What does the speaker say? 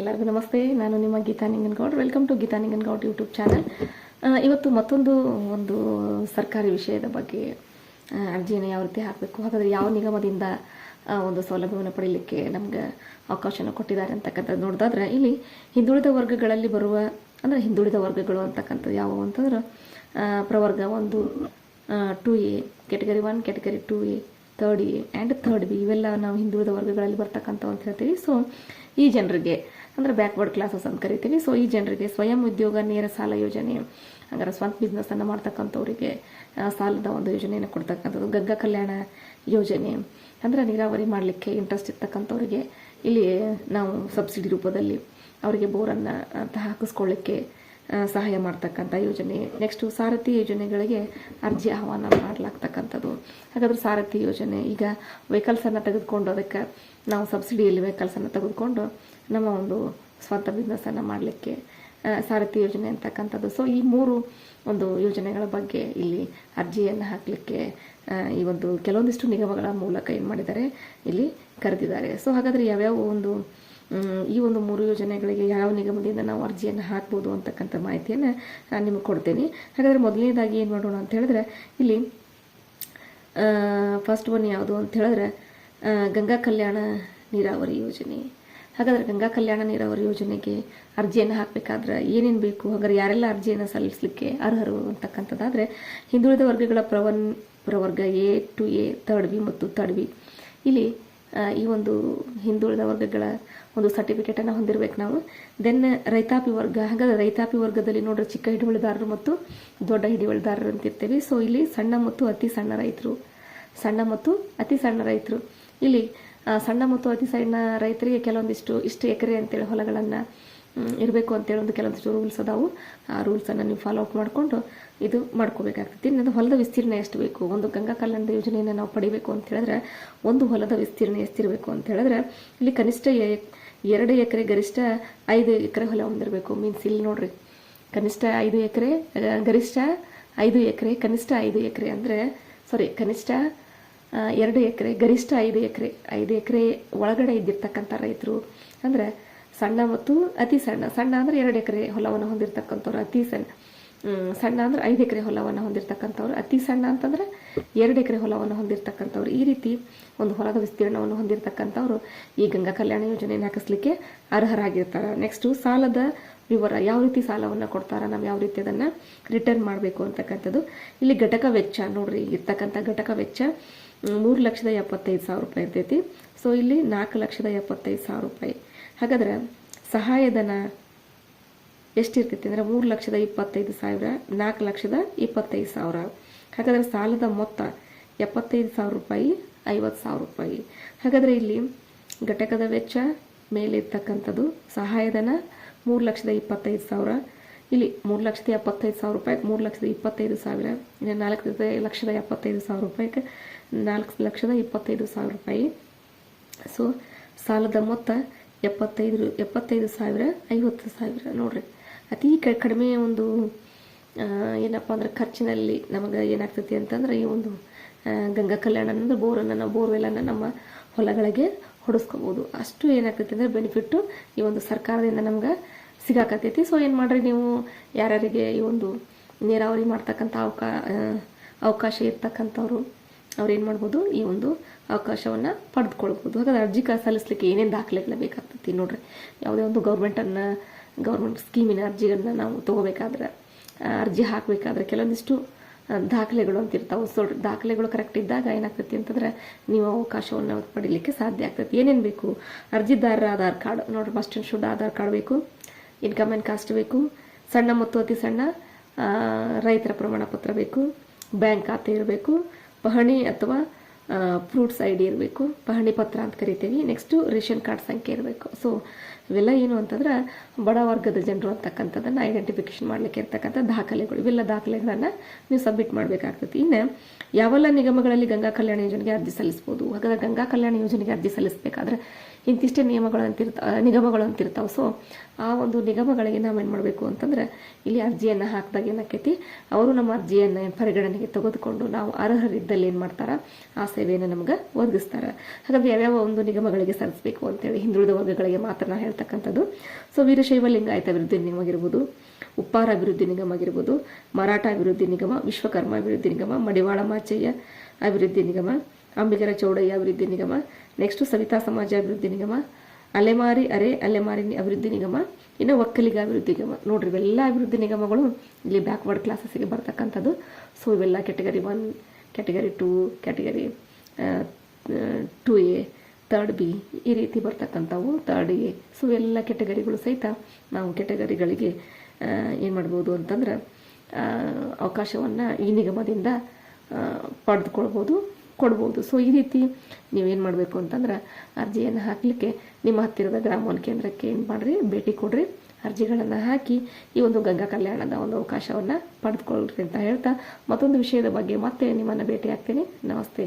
ಎಲ್ಲರಿಗೂ ನಮಸ್ತೆ. ನಾನು ನಿಮ್ಮ Geeta Ninganagoud. Welcome to Geeta Ninganagoud YouTube channel ಇವತ್ತು ಮತ್ತೊಂದು, ಒಂದು ಸರ್ಕಾರಿ ವಿಷಯದ ಬಗ್ಗೆ ಅರ್ಜಿಯನ್ನು ಯಾವ ರೀತಿ ಹಾಕಬೇಕು, ಹಾಗಾದರೆ ಯಾವ ನಿಗಮದಿಂದ ಒಂದು ಸೌಲಭ್ಯವನ್ನು ಪಡೀಲಿಕ್ಕೆ ನಮಗೆ ಅವಕಾಶನ ಕೊಟ್ಟಿದ್ದಾರೆ ಅಂತಕ್ಕಂಥದ್ದು ನೋಡಿದಾದ್ರೆ, ಇಲ್ಲಿ ಹಿಂದುಳಿದ ವರ್ಗಗಳಲ್ಲಿ ಬರುವ, ಅಂದರೆ ಹಿಂದುಳಿದ ವರ್ಗಗಳು ಅಂತಕ್ಕಂಥದ್ದು ಯಾವುವು ಅಂತಂದ್ರೆ ಪ್ರವರ್ಗ ಒಂದು two A category one category two A third A and third B ಇವೆಲ್ಲ ನಾವು ಹಿಂದುಳಿದ ವರ್ಗಗಳಲ್ಲಿ ಬರ್ತಕ್ಕಂಥ ಅಂತ ಹೇಳ್ತೀವಿ. ಸೊ ಈ ಜನರಿಗೆ, ಅಂದರೆ ಬ್ಯಾಕ್ವರ್ಡ್ ಕ್ಲಾಸಸ್ ಅಂತ ಕರಿತೀವಿ. ಸೊ ಈ ಜನರಿಗೆ ಸ್ವಯಂ ಉದ್ಯೋಗ ನೇರ ಸಾಲ ಯೋಜನೆ, ಹಂಗಾರೆ ಸ್ವಂತ ಬಿಸ್ನೆಸ್ಸನ್ನು ಮಾಡ್ತಕ್ಕಂಥವ್ರಿಗೆ ಸಾಲದ ಒಂದು ಯೋಜನೆಯನ್ನು ಕೊಡ್ತಕ್ಕಂಥದ್ದು. ಗಂಗಾ ಕಲ್ಯಾಣ ಯೋಜನೆ, ಅಂದರೆ ನೀರಾವರಿ ಮಾಡಲಿಕ್ಕೆ ಇಂಟ್ರೆಸ್ಟ್ ಇರ್ತಕ್ಕಂಥವ್ರಿಗೆ ಇಲ್ಲಿ ನಾವು ಸಬ್ಸಿಡಿ ರೂಪದಲ್ಲಿ ಅವರಿಗೆ ಬೋರನ್ನು ಹಾಕಿಸ್ಕೊಳ್ಳಿಕ್ಕೆ ಸಹಾಯ ಮಾಡ್ತಕ್ಕಂಥ ಯೋಜನೆ. ನೆಕ್ಸ್ಟು ಸಾರಥಿ ಯೋಜನೆಗಳಿಗೆ ಅರ್ಜಿ ಆಹ್ವಾನ ಮಾಡಲಾಗ್ತಕ್ಕಂಥದ್ದು. ಹಾಗಾದ್ರೆ ಸಾರಥಿ ಯೋಜನೆ, ಈಗ ವೆಹಿಕಲ್ಸನ್ನು ತೆಗೆದುಕೊಂಡು ಅದಕ್ಕೆ ನಾವು ಸಬ್ಸಿಡಿಯಲ್ಲಿ ವೆಹಿಕಲ್ಸನ್ನು ತೆಗೆದುಕೊಂಡು ನಮ್ಮ ಒಂದು ಸ್ವಂತ ಬಿಸ್ನೆಸ್ಸನ್ನು ಮಾಡಲಿಕ್ಕೆ ಸಾರಥಿ ಯೋಜನೆ ಅಂತಕ್ಕಂಥದ್ದು. ಸೊ ಈ ಮೂರು ಒಂದು ಯೋಜನೆಗಳ ಬಗ್ಗೆ ಇಲ್ಲಿ ಅರ್ಜಿಯನ್ನು ಹಾಕಲಿಕ್ಕೆ ಈ ಒಂದು ಕೆಲವೊಂದಿಷ್ಟು ನಿಗಮಗಳ ಮೂಲಕ ಏನು ಮಾಡಿದ್ದಾರೆ, ಇಲ್ಲಿ ಕರೆದಿದ್ದಾರೆ. ಸೊ ಹಾಗಾದರೆ ಯಾವ್ಯಾವ ಒಂದು ಈ ಒಂದು ಮೂರು ಯೋಜನೆಗಳಿಗೆ ಯಾವ ನಿಗಮದಿಂದ ನಾವು ಅರ್ಜಿಯನ್ನು ಹಾಕ್ಬೋದು ಅಂತಕ್ಕಂಥ ಮಾಹಿತಿಯನ್ನು ನಾನು ನಿಮಗೆ ಕೊಡ್ತೇನೆ. ಹಾಗಾದರೆ ಮೊದಲನೇದಾಗಿ ಏನು ಮಾಡೋಣ ಅಂತ ಹೇಳಿದ್ರೆ, ಇಲ್ಲಿ ಫಸ್ಟ್ ಒನ್ ಯಾವುದು ಅಂತ ಹೇಳಿದ್ರೆ ಗಂಗಾ ಕಲ್ಯಾಣ ನೀರಾವರಿ ಯೋಜನೆ. ಹಾಗಾದರೆ ಗಂಗಾ ಕಲ್ಯಾಣ ನೀರಾವರಿ ಯೋಜನೆಗೆ ಅರ್ಜಿಯನ್ನು ಹಾಕಬೇಕಾದ್ರೆ ಏನೇನು ಬೇಕು? ಹಾಗಾದ್ರೆ ಯಾರೆಲ್ಲ ಅರ್ಜಿಯನ್ನು ಸಲ್ಲಿಸಲಿಕ್ಕೆ ಅರ್ಹರು ಅಂತಕ್ಕಂಥದ್ದಾದರೆ, ಹಿಂದುಳಿದ ವರ್ಗಗಳ ಪ್ರವನ್, ಪ್ರವರ್ಗ A two A third B ಮತ್ತು ತರ್ಡ್ ಬಿ ಇಲ್ಲಿ ಈ ಒಂದು ಹಿಂದುಳಿದ ವರ್ಗಗಳ ಒಂದು ಸರ್ಟಿಫಿಕೇಟನ್ನು ಹೊಂದಿರಬೇಕು ನಾವು. ದೆನ್ ರೈತಾಪಿ ವರ್ಗ, ಹಾಗಾದ್ರೆ ರೈತಾಪಿ ವರ್ಗದಲ್ಲಿ ನೋಡ್ರಿ ಚಿಕ್ಕ ಹಿಡುವಳಿದಾರರು ಮತ್ತು ದೊಡ್ಡ ಹಿಡುವಳಿದಾರರು ಅಂತಿರ್ತೇವೆ ಸೊ ಇಲ್ಲಿ ಸಣ್ಣ ಮತ್ತು ಅತಿ ಸಣ್ಣ ರೈತರು, ಸಣ್ಣ ಮತ್ತು ಅತಿ ಸಣ್ಣ ರೈತರು. ಇಲ್ಲಿ ಸಣ್ಣ ಮತ್ತು ಅತಿ ಸಣ್ಣ ರೈತರಿಗೆ ಕೆಲವೊಂದಿಷ್ಟು ಇಷ್ಟು ಎಕರೆ ಅಂತೇಳಿ ಹೊಲಗಳನ್ನು ಇರಬೇಕು ಅಂತೇಳಿ ಒಂದು ಕೆಲವೊಂದಿಷ್ಟು ರೂಲ್ಸ್ ಅದಾವು. ಆ ರೂಲ್ಸನ್ನು ನೀವು ಫಾಲೋ ಅಪ್ ಮಾಡಿಕೊಂಡು ಇದು ಮಾಡ್ಕೋಬೇಕಾಗ್ತೈತಿ. ಇನ್ನೊಂದು ಹೊಲದ ವಿಸ್ತೀರ್ಣ ಎಷ್ಟು ಬೇಕು? ಒಂದು ಗಂಗಾ ಕಲ್ಯಾಣದ ಯೋಜನೆಯನ್ನು ನಾವು ಪಡಿಬೇಕು ಅಂತ ಹೇಳಿದ್ರೆ, ಒಂದು ಹೊಲದ ವಿಸ್ತೀರ್ಣ ಎಷ್ಟಿರಬೇಕು ಅಂತ ಹೇಳಿದ್ರೆ, ಇಲ್ಲಿ ಕನಿಷ್ಠ ಎರಡು ಎಕರೆ ಗರಿಷ್ಠ ಐದು ಎಕರೆ ಹೊಲ ಹೊಂದಿರಬೇಕು. ಮೀನ್ಸ್ ಇಲ್ಲಿ ನೋಡ್ರಿ, ಕನಿಷ್ಠ ಐದು ಎಕರೆ ಗರಿಷ್ಠ ಐದು ಎಕರೆ, ಕನಿಷ್ಠ ಐದು ಎಕರೆ ಅಂದರೆ ಸಾರಿ ಕನಿಷ್ಠ ಎರಡು ಎಕರೆ, ಗರಿಷ್ಠ ಐದು ಎಕರೆ ಐದು ಎಕರೆ ಒಳಗಡೆ ಇದ್ದಿರ್ತಕ್ಕಂಥ ರೈತರು ಅಂದರೆ ಸಣ್ಣ ಮತ್ತು ಅತಿ ಸಣ್ಣ. ಸಣ್ಣ ಅಂದ್ರೆ ಎರಡು ಎಕರೆ ಹೊಲವನ್ನು ಹೊಂದಿರತಕ್ಕಂಥವ್ರು, ಅತಿ ಸಣ್ಣ. ಸಣ್ಣ ಅಂದ್ರೆ ಐದು ಎಕರೆ ಹೊಲವನ್ನು ಹೊಂದಿರತಕ್ಕಂಥವ್ರು, ಅತಿ ಸಣ್ಣ ಅಂತಂದ್ರೆ ಎರಡು ಎಕರೆ ಹೊಲವನ್ನು ಹೊಂದಿರತಕ್ಕಂಥವ್ರು. ಈ ರೀತಿ ಒಂದು ಹೊಲದ ವಿಸ್ತೀರ್ಣವನ್ನು ಹೊಂದಿರತಕ್ಕಂಥವ್ರು ಈ ಗಂಗಾ ಕಲ್ಯಾಣ ಯೋಜನೆಯನ್ನು ಹಾಕಿಸ್ಲಿಕ್ಕೆ ಅರ್ಹರಾಗಿರ್ತಾರೆ. ನೆಕ್ಸ್ಟು ಸಾಲದ ವಿವರ, ಯಾವ ರೀತಿ ಸಾಲವನ್ನು ಕೊಡ್ತಾರೆ, ನಾವು ಯಾವ ರೀತಿ ಅದನ್ನು ರಿಟರ್ನ್ ಮಾಡಬೇಕು ಅಂತಕ್ಕಂಥದ್ದು. ಇಲ್ಲಿ ಘಟಕ ವೆಚ್ಚ ನೋಡ್ರಿ, ಇರ್ತಕ್ಕಂಥ ಘಟಕ ವೆಚ್ಚ ಮೂರು ಲಕ್ಷದ ಎಪ್ಪತ್ತೈದು ಸಾವಿರ ರೂಪಾಯಿ ಇರ್ತೈತಿ. ಸೊ ಇಲ್ಲಿ ನಾಲ್ಕು ಲಕ್ಷದ ಎಪ್ಪತ್ತೈದು ಸಾವಿರ ರೂಪಾಯಿ. ಹಾಗಾದ್ರೆ ಸಹಾಯಧನ ಎಷ್ಟಿರ್ತೈತಿ ಅಂದರೆ ಮೂರು ಲಕ್ಷದ ಇಪ್ಪತ್ತೈದು ಸಾವಿರ, ನಾಲ್ಕು ಲಕ್ಷದ ಇಪ್ಪತ್ತೈದು ಸಾವಿರ. ಹಾಗಾದರೆ ಸಾಲದ ಮೊತ್ತ ಎಪ್ಪತ್ತೈದು ಸಾವಿರ ರೂಪಾಯಿ, ಐವತ್ತು ಸಾವಿರ ರೂಪಾಯಿ. ಹಾಗಾದರೆ ಇಲ್ಲಿ ಘಟಕದ ವೆಚ್ಚ ಮೇಲಿರ್ತಕ್ಕಂಥದ್ದು ಸಹಾಯಧನ ಮೂರು ಲಕ್ಷದ ಇಪ್ಪತ್ತೈದು ಸಾವಿರ. ಇಲ್ಲಿ ಮೂರು ಲಕ್ಷದ ಎಪ್ಪತ್ತೈದು ಸಾವಿರ ರೂಪಾಯಿ, ಮೂರು ಲಕ್ಷದ ಇಪ್ಪತ್ತೈದು ಸಾವಿರ. ಇನ್ನು ನಾಲ್ಕು ಲಕ್ಷದ ಎಪ್ಪತ್ತೈದು ಸಾವಿರ ರೂಪಾಯಿಗೆ ನಾಲ್ಕು ಲಕ್ಷದ ಇಪ್ಪತ್ತೈದು ಸಾವಿರ ರೂಪಾಯಿ. ಸೊ ಸಾಲದ ಮೊತ್ತ ಎಪ್ಪತ್ತೈದು ಎಪ್ಪತ್ತೈದು ಸಾವಿರ, ಐವತ್ತು ಸಾವಿರ ನೋಡ್ರಿ. ಅತಿ ಕಡಿಮೆ ಒಂದು ಏನಪ್ಪ ಅಂದ್ರೆ ಖರ್ಚಿನಲ್ಲಿ ನಮಗೆ ಏನಾಗ್ತೈತಿ ಅಂತಂದ್ರೆ ಈ ಒಂದು ಗಂಗಾ ಕಲ್ಯಾಣ ಅಂದ್ರೆ ಬೋರನ್ನು ನಾವು ಬೋರ್ವೆಲ್ಲನ್ನು ನಮ್ಮ ಹೊಲಗಳಿಗೆ ಹೊಡಿಸ್ಕೋಬೋದು. ಅಷ್ಟು ಏನಾಗ್ತೈತಿ ಅಂದರೆ ಬೆನಿಫಿಟ್ಟು ಈ ಒಂದು ಸರ್ಕಾರದಿಂದ ನಮ್ಗೆ ಸಿಗಾಕತ್ತೈತಿ. ಸೊ ಏನು ಮಾಡ್ರಿ ನೀವು ಯಾರ್ಯಾರಿಗೆ ಈ ಒಂದು ನೀರಾವರಿ ಮಾಡ್ತಕ್ಕಂಥ ಅವಕಾ ಅವಕಾಶ ಇರ್ತಕ್ಕಂಥವ್ರು ಅವ್ರು ಏನು ಮಾಡ್ಬೋದು, ಈ ಒಂದು ಅವಕಾಶವನ್ನು ಪಡೆದುಕೊಳ್ಬೋದು. ಹಾಗಾದ್ರೆ ಅರ್ಜಿ ಸಲ್ಲಿಸಲಿಕ್ಕೆ ಏನೇನು ದಾಖಲೆಗಳು ಬೇಕಾಗ್ತೈತಿ ನೋಡ್ರಿ. ಯಾವುದೇ ಒಂದು ಗೌರ್ಮೆಂಟನ್ನು, ಗೌರ್ಮೆಂಟ್ ಸ್ಕೀಮಿನ ಅರ್ಜಿಗಳನ್ನ ನಾವು ತೊಗೋಬೇಕಾದ್ರೆ ಅರ್ಜಿ ಹಾಕಬೇಕಾದ್ರೆ ಕೆಲವೊಂದಿಷ್ಟು ದಾಖಲೆಗಳು ಅಂತ ಇರ್ತಾವೆ. ಸೊ ದಾಖಲೆಗಳು ಕರೆಕ್ಟ್ ಇದ್ದಾಗ ಏನಾಗ್ತೈತಿ ಅಂತಂದ್ರೆ ನೀವು ಅವಕಾಶವನ್ನು ಪಡೀಲಿಕ್ಕೆ ಸಾಧ್ಯ ಆಗ್ತೈತಿ. ಏನೇನು ಬೇಕು? ಅರ್ಜಿದಾರರ ಆಧಾರ್ ಕಾರ್ಡ್. ನೋಡ್ರಿ first and should Aadhaar card ಬೇಕು ಇನ್ಕಮ್ ಆ್ಯಂಡ್ ಕಾಸ್ಟ್ ಬೇಕು, ಸಣ್ಣ ಮತ್ತು ಅತಿ ಸಣ್ಣ ರೈತರ ಪ್ರಮಾಣ ಪತ್ರ ಬೇಕು, ಬ್ಯಾಂಕ್ ಖಾತೆ ಇರಬೇಕು ಪಹಣಿ ಅಥವಾ ಫ್ರೂಟ್ಸ್ ಐ ಡಿ ಇರಬೇಕು. ಪಹಣಿ ಪತ್ರ ಅಂತ ಕರಿತೀವಿ. ನೆಕ್ಸ್ಟು ರೇಷನ್ ಕಾರ್ಡ್ ಸಂಖ್ಯೆ ಇರಬೇಕು. ಸೊ ಇವೆಲ್ಲ ಏನು ಅಂತಂದ್ರೆ, ಬಡ ವರ್ಗದ ಜನರು ಅಂತಕ್ಕಂಥದ್ದನ್ನು ಐಡೆಂಟಿಫಿಕೇಶನ್ ಮಾಡಲಿಕ್ಕೆ ಇರ್ತಕ್ಕಂಥ ದಾಖಲೆಗಳು. ಇವೆಲ್ಲ ದಾಖಲೆಗಳನ್ನು ನೀವು ಸಬ್ಮಿಟ್ ಮಾಡಬೇಕಾಗ್ತದೆ. ಇನ್ನು, ಯಾವೆಲ್ಲ ನಿಗಮಗಳಲ್ಲಿ ಗಂಗಾ ಕಲ್ಯಾಣ ಯೋಜನೆಗೆ ಅರ್ಜಿ ಸಲ್ಲಿಸ್ಬೋದು? ಹಾಗಾದ್ರೆ ಗಂಗಾ ಕಲ್ಯಾಣ ಯೋಜನೆಗೆ ಅರ್ಜಿ ಸಲ್ಲಿಸಬೇಕಾದ್ರೆ ಇಂತಿಷ್ಟೇ ನಿಯಮಗಳು ಅಂತಿರ್ತ ನಿಗಮಗಳು ಅಂತಿರ್ತಾವೆ ಸೊ ಆ ಒಂದು ನಿಗಮಗಳಿಗೆ ನಾವೇನು ಮಾಡಬೇಕು ಅಂತಂದ್ರೆ, ಇಲ್ಲಿ ಅರ್ಜಿಯನ್ನು ಹಾಕಿದಾಗ ಏನಾಕೈತಿ, ಅವರು ನಮ್ಮ ಅರ್ಜಿಯನ್ನು ಪರಿಗಣನೆಗೆ ತೆಗೆದುಕೊಂಡು ನಾವು ಅರ್ಹರಿದ್ದಲ್ಲಿ ಏನು ಮಾಡ್ತಾರೆ, ಆ ಸೇವೆಯನ್ನು ನಮ್ಗೆ ಒದಗಿಸ್ತಾರೆ. ಹಾಗಾಗಿ ಯಾವ್ಯಾವ ಒಂದು ನಿಗಮಗಳಿಗೆ ಸಲ್ಲಿಸಬೇಕು ಅಂತೇಳಿ ಹಿಂದುಳಿದ ವರ್ಗಗಳಿಗೆ ಮಾತ್ರ ನಾವು ಹೇಳ್ತಕ್ಕಂಥದ್ದು. ಸೊ ವೀರಶೈವ ಲಿಂಗಾಯತ ಅಭಿವೃದ್ಧಿ ನಿಗಮ ಆಗಿರ್ಬೋದು, ಉಪ್ಪಾರ ಅಭಿವೃದ್ಧಿ ನಿಗಮ ಆಗಿರ್ಬೋದು, ಮರಾಠ ಅಭಿವೃದ್ಧಿ ನಿಗಮ, ವಿಶ್ವಕರ್ಮ ಅಭಿವೃದ್ಧಿ ನಿಗಮ, ಮಡಿವಾಳ ಮಾಚಯ್ಯ ಅಭಿವೃದ್ಧಿ ನಿಗಮ ಅಂಬಿಗರ ಚೌಡಯ್ಯ ಅಭಿವೃದ್ಧಿ ನಿಗಮ ನೆಕ್ಸ್ಟ್ ಸವಿತಾ ಸಮಾಜ ಅಭಿವೃದ್ಧಿ ನಿಗಮ, ಅಲೆಮಾರಿ ಅರೆ ಅಲೆಮಾರಿ ಅಭಿವೃದ್ಧಿ ನಿಗಮ, ಇನ್ನು ಒಕ್ಕಲಿಗ ಅಭಿವೃದ್ಧಿ ನಿಗಮ. ನೋಡ್ರಿ, ಇವೆಲ್ಲ ಅಭಿವೃದ್ಧಿ ನಿಗಮಗಳು ಇಲ್ಲಿ ಬ್ಯಾಕ್ವರ್ಡ್ ಕ್ಲಾಸಸ್ಗೆ ಬರ್ತಕ್ಕಂಥದ್ದು. ಸೊ ಇವೆಲ್ಲ category one category two category two A third B ಈ ರೀತಿ ಬರ್ತಕ್ಕಂಥವು. ತರ್ಡ್ ಎ ಸೊ ಎಲ್ಲ ಕೆಟಗರಿಗಳು ಸಹಿತ ನಾವು ಕೆಟಗರಿಗಳಿಗೆ ಏನು ಮಾಡ್ಬೋದು ಅಂತಂದ್ರೆ ಅವಕಾಶವನ್ನು ಈ ನಿಗಮದಿಂದ ಪಡೆದುಕೊಳ್ಬೋದು. ಕೊಡ್ಬೋದು. ಸೊ ಈ ರೀತಿ ನೀವೇನು ಮಾಡಬೇಕು ಅಂತಂದ್ರೆ ಅರ್ಜಿಯನ್ನು ಹಾಕಲಿಕ್ಕೆ ನಿಮ್ಮ ಹತ್ತಿರದ ಗ್ರಾಮ ಒನ್ ಕೇಂದ್ರಕ್ಕೆ ಏನು ಮಾಡಿರಿ? ಭೇಟಿ ಕೊಡ್ರಿ. ಅರ್ಜಿಗಳನ್ನು ಹಾಕಿ ಈ ಒಂದು ಗಂಗಾ ಕಲ್ಯಾಣದ ಒಂದು ಅವಕಾಶವನ್ನು ಪಡೆದುಕೊಳ್ಳ್ರಿ ಅಂತ ಹೇಳ್ತಾ ಮತ್ತೊಂದು ವಿಷಯದ ಬಗ್ಗೆ ಮತ್ತೆ ನಿಮ್ಮನ್ನು ಭೇಟಿ ಆಗ್ತೀನಿ ನಮಸ್ತೆ.